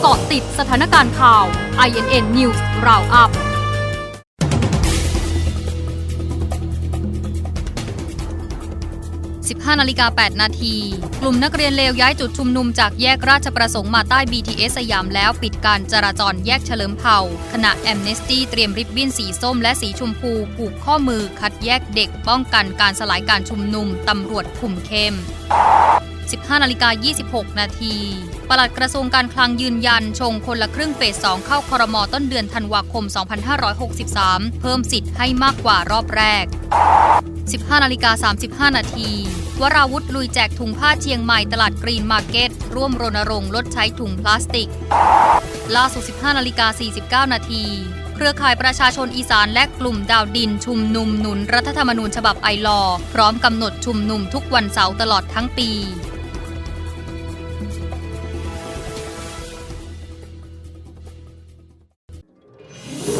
เกาะติดสถานการณ์ข่าว INN News Roundup 15นาฬิกา8นาที กลุ่มนักเรียนเลวย้ายจุดชุมนุมจากแยกราชประสงค์มาใต้ BTS สยามแล้วปิดการจราจรแยกเฉลิมเผ่า ขณะแอมเนสตี้เตรียมริบบิ้นสีส้มและสีชมพู ผูกข้อมือคัดแยกเด็กป้องกันการสลายการชุมนุม ตำรวจคุมเข้ม 15นาฬิกา26 นาทีปลัดกระทรวงการคลังยืนยัน ชงคนละครึ่งเฟส 2 เข้าคอรมอต้นเดือนธันวาคม 2563 เพิ่มสิทธิ์ให้มากกว่ารอบแรก 15นาฬิกา35 นาทีวราวุธลุยแจกถุงผ้าเชียงใหม่ตลาดกรีนมาร์เก็ต ร่วมรณรงค์ลดใช้ถุงพลาสติก ล่าสุด 15นาฬิกา49 นาทีเครือข่ายประชาชนอีสานและกลุ่มดาวดินชุมนุมหนุนรัฐธรรมนูญฉบับไอลอ พร้อมกำหนดชุมนุมทุกวันเสาร์ตลอดทั้งปี